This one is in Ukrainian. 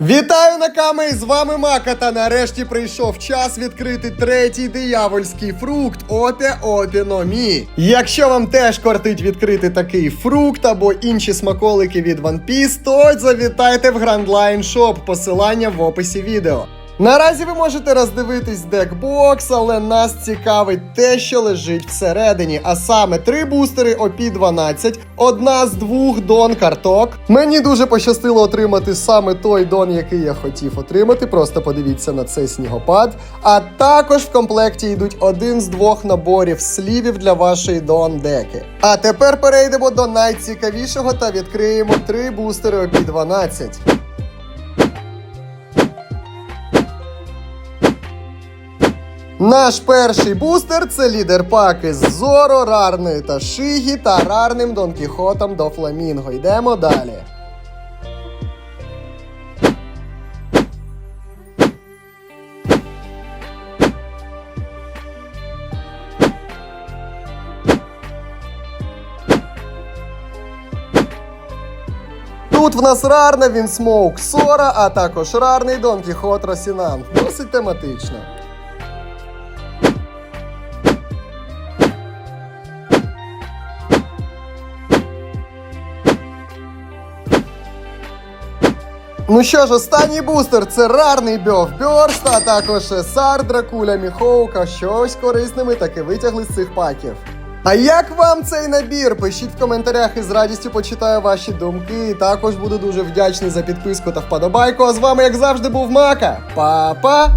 Вітаю наками! З вами Мака, та нарешті прийшов час відкрити третій диявольський фрукт Опя Опіномі. Якщо вам теж кортить відкрити такий фрукт або інші смаколики від One Piece, то завітайте в Grand Line Shop, посилання в описі відео. Наразі ви можете роздивитись декбокс, але нас цікавить те, що лежить всередині, а саме три бустери OP12, одна з двох дон карток. Мені дуже пощастило отримати саме той дон, який я хотів отримати. Просто подивіться на цей снігопад. А також в комплекті йдуть один з двох наборів слівів для вашої дон деки. А тепер перейдемо до найцікавішого та відкриємо три бустери OP12. Наш перший бустер це лідер паки з Зоро, рарною та Шигі та рарним Дон Кіхотом до Фламінго. Йдемо далі. Тут в нас рарна Вінсмоук Сора, а також рарний Дон Кіхот Росінант. Досить тематично. Ну що ж, останній бустер це рарний Бьов Бьорст, а також Есар, Дракуля, Міхоука. Щось корисне ми таки витягли з цих паків. А як вам цей набір? Пишіть в коментарях і з радістю почитаю ваші думки. Також буду дуже вдячний за підписку та вподобайку. А з вами, як завжди, був Мака. Па-па!